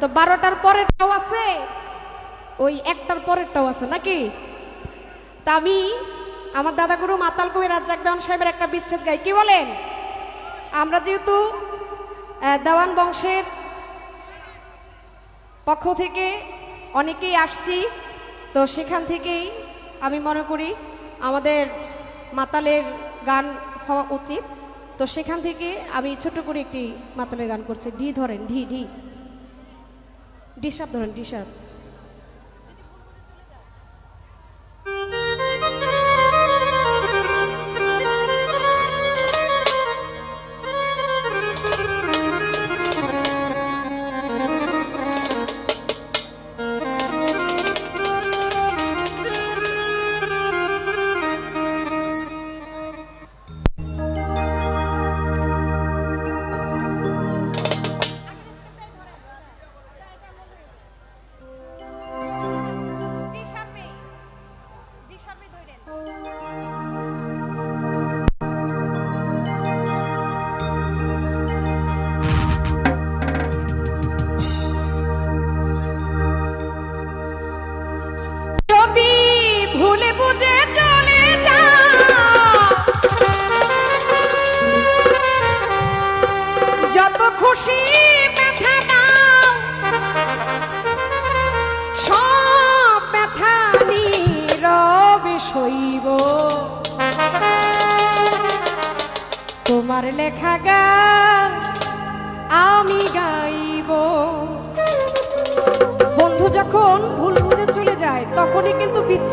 তো বারোটার পরেরটাও আছে? ওই একটার পরেরটাও আছে নাকি? তা আমি আমার দাদাগুরু মাতাল কবি রাজ্জাক দেওয়ান সাহেবের একটা বিচ্ছেদ গাই। কি বলেন? আমরা যেহেতু দেওয়ান বংশের পক্ষ থেকে অনেকেই আসছি, তো সেখান থেকেই আমি মনে করি আমাদের মাতালের গান হওয়া উচিত। তো সেখান থেকে আমি ছোট্ট করে একটি মাতালের গান করছি। ডি ধরেন, ডি ডি। ডিসাব ধরেন ডিসাব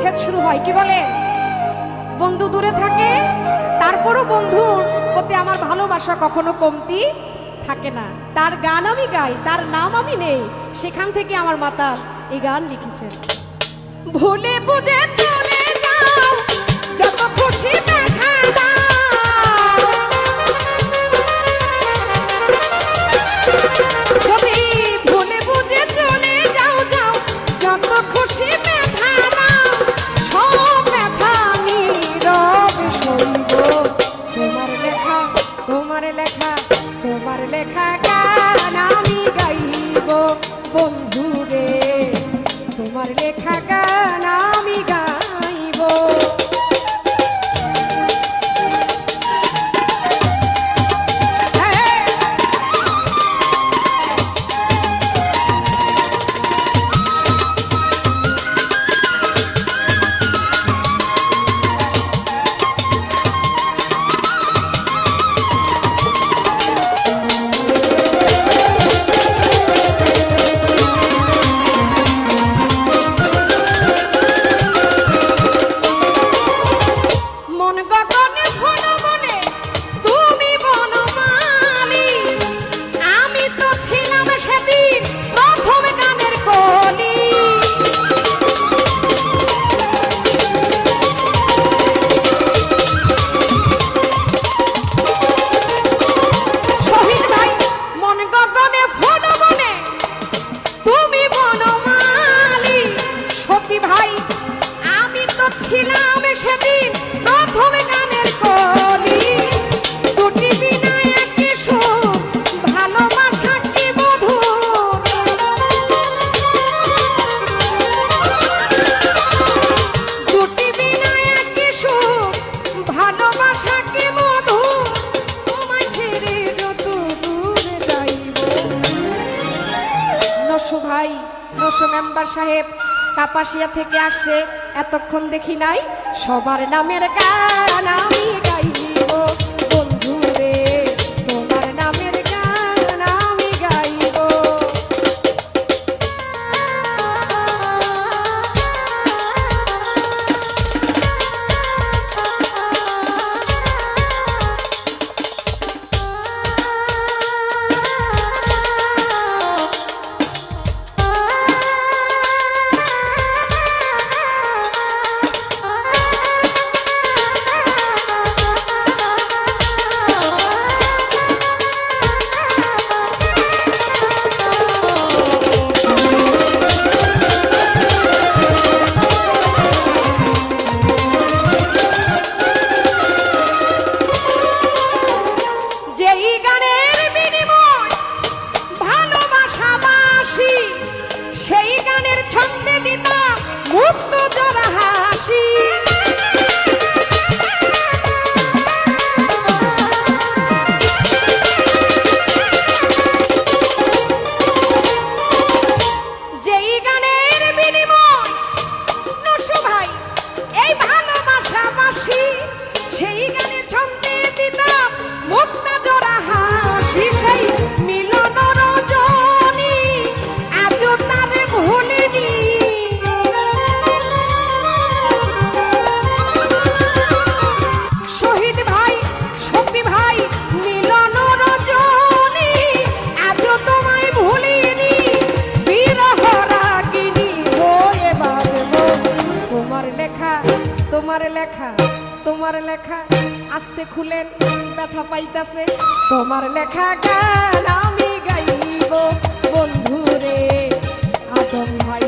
বিচ্ছেদ শুরু হয়। কি বলে? বন্ধু দূরে থাকে, তারপরও বন্ধুর প্রতি আমার ভালোবাসা কখনো কমতি থাকে না। তার গান আমি গাই, তার নাম আমি নেই। সেখান থেকে আমার মাতাল এই গান লিখেছেন। ভুলে বুঝে চলে যাও, যত খুশি কাপাসিয়া থেকে আসছে এতক্ষণ দেখি নাই সবার নামের গান আমি আস্তে খুলেন ব্যথা পাইতাছে। তোমার লেখা গান আমি গাইব। বন্ধুরে আদম ভাই